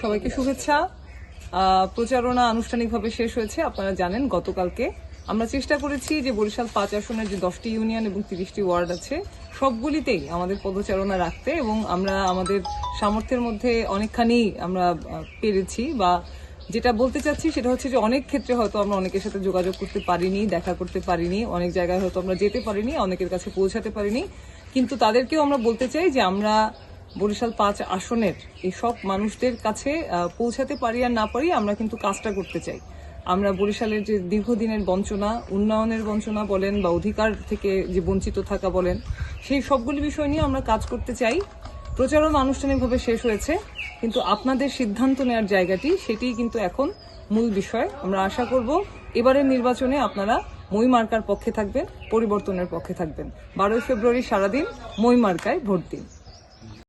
সবাইকে শুভেচ্ছা। প্রচারণা আনুষ্ঠানিকভাবে শেষ হয়েছে, আপনারা জানেন গতকালকে। আমরা চেষ্টা করেছি যে বরিশাল পাঁচ আসনের যে দশটি ইউনিয়ন এবং তিরিশটি ওয়ার্ড আছে, সবগুলিতেই আমাদের পদচারণা রাখতে এবং আমরা আমাদের সামর্থ্যের মধ্যে অনেকখানি আমরা পেরেছি বা যেটা বলতে চাচ্ছি সেটা হচ্ছে যে অনেক ক্ষেত্রে হয়তো আমরা অনেকের সাথে যোগাযোগ করতে পারিনি, দেখা করতে পারিনি, অনেক জায়গায় হয়তো আমরা যেতে পারিনি, অনেকের কাছে পৌঁছাতে পারিনি। কিন্তু তাদেরকেও আমরা বলতে চাই যে আমরা বরিশাল পাঁচ আসনের এই সব মানুষদের কাছে পৌঁছাতে পারি আর না পারি, আমরা কিন্তু কাজটা করতে চাই। আমরা বরিশালের যে দীর্ঘদিনের বঞ্চনা, উন্নয়নের বঞ্চনা বলেন বা অধিকার থেকে যে বঞ্চিত থাকা বলেন, সেই সবগুলি বিষয় নিয়ে আমরা কাজ করতে চাই। প্রচারণ আনুষ্ঠানিকভাবে শেষ হয়েছে, কিন্তু আপনাদের সিদ্ধান্ত নেওয়ার জায়গাটি সেটি কিন্তু এখন মূল বিষয়। আমরা আশা করব এবারের নির্বাচনে আপনারা মই মার্কার পক্ষে থাকবেন, পরিবর্তনের পক্ষে থাকবেন। বারোই ফেব্রুয়ারি সারাদিন মই মার্কায় ভোট দিন।